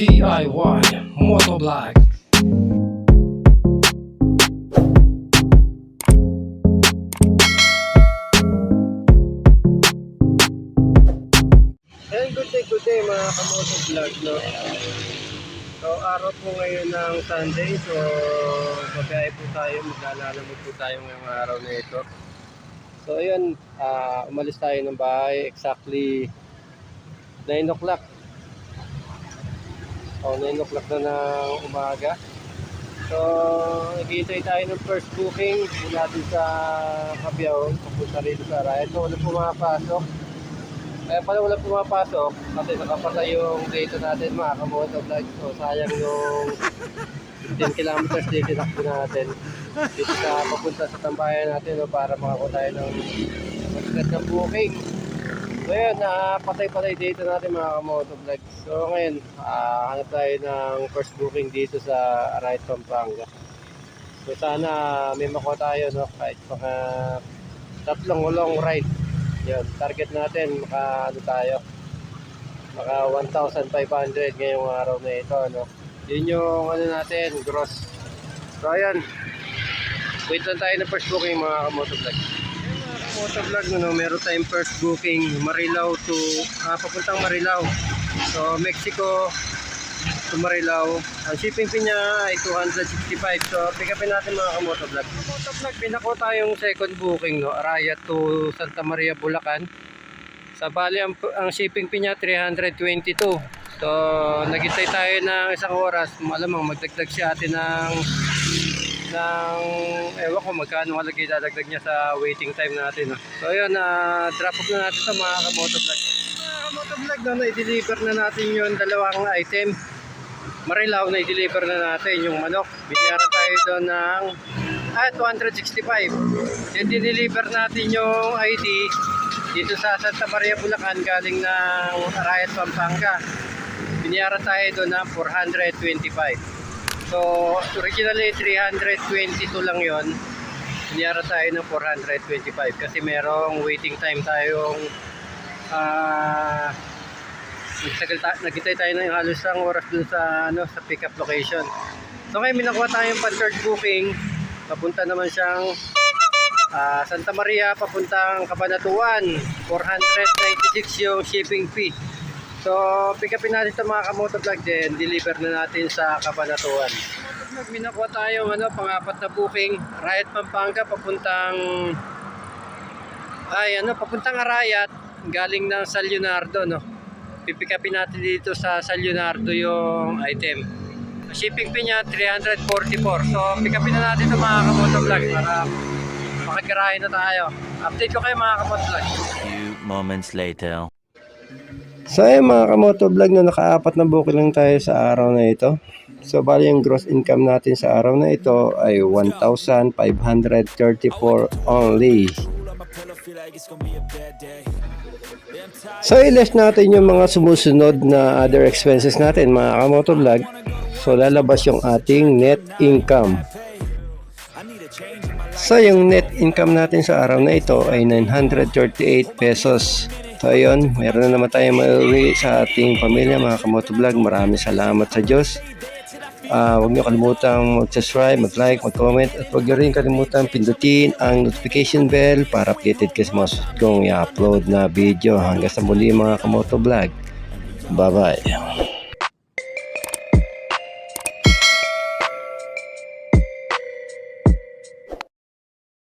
DIY Motovlog Ayan, good day, good day mga kamoto vlog, no? So, araw po ngayon ng Sunday, so babiyahe po tayo, maglalamog po tayo ngayong araw na ito. So, ayun, ah, umalis tayo ng bahay exactly 9 o'clock. O, 9 o'clock na ng umaga. So, naghihintay tayo ng first booking mula dun sa Cabiao, papunta rito sa Araya. So, wala pumapasok. Kaya pala wala pumapasok kasi nakapasa yung data natin mga kamoto vlog. So sayang yung 10 kilometers din tinakbo natin dito sa papunta sa tambayan natin no, para makakuha tayo ng magkat na booking. So yun, napatay-patay data natin mga kamoto vlog. So ngayon, ah, hanap tayo ng first booking dito sa Arayat, Pampanga. So sana may makuha tayo no, kahit mga tatlong long ride. Yun, target natin maka ano tayo. Maka 1,500 ngayong araw na ito, no. Yun yung ano natin, gross. So ayan. Wait lang tayo ng first booking mga kamotovlog. Ayan mga kamotovlog, no, no, meron tayong first booking Marilao to ah, papuntang Marilao. So Mexico to Marilao. Ang shipping fee niya ay 265. So, pick upin natin mga kamotovlog. Kamotovlog, pinako tayong second booking, no? Araya to Santa Maria, Bulacan. Sa bali, ang, ang shipping fee niya 322. So, naghintay tayo ng isang oras. Malamang magdagdag siya atin ng ng ewan ko magkano kalagay dadagdag niya sa waiting time natin. No? So, yun, na drop off na natin sa mga kamotovlog. Mga kamotovlog, no, na-deliver na natin yung dalawang item. Marilaw na i-deliver na natin yung manok. Binayaran tayo doon ng ah, 265. Then dineliver natin yung ID dito sa Santa Maria, Bulacan galing ng Arayat, Pampanga. Binayaran tayo doon ng 425. So, originally 322 lang yon. Binayaran tayo ng 425 kasi merong waiting time tayong ah nagtagal ta- naghintay tayo ng halos isang oras dun sa ano sa pickup location. So ngayon minakuha tayong pan third booking. Papunta naman siyang ah, Santa Maria papuntang Cabanatuan. 496 yung shipping fee. So pick upin natin sa mga kamoto vlog din. Deliver na natin sa Cabanatuan. Motovlog, minakuha tayong ano, pang-apat na booking. Riot Pampanga papuntang ay ano, papuntang Arayat galing ng San Leonardo no pipikapin natin dito sa San Leonardo yung item. Shipping fee niya 344. So, pikapin na natin ito mga kamotovlog para makagarahin na tayo. Update ko kayo mga kamotovlog. few moments later. So, ayun mga kamotovlog na nakaapat na booking lang tayo sa araw na ito. So, bali yung gross income natin sa araw na ito ay 1,534 only. So, ilas natin yung mga sumusunod na other expenses natin, mga kamotovlog. So, lalabas yung ating net income. So, yung net income natin sa araw na ito ay 938 pesos. So, ayun, meron na naman tayong mauwi sa ating pamilya, mga kamotovlog. Maraming salamat sa Diyos. Ah, huwag niyo kalimutang mag-subscribe, mag-like, mag-comment at huwag niyo rin kalimutan pindutin ang notification bell para updated kayo sa mga susunod kong i-upload na video. Hanggang sa muli mga kamoto vlog. Bye-bye.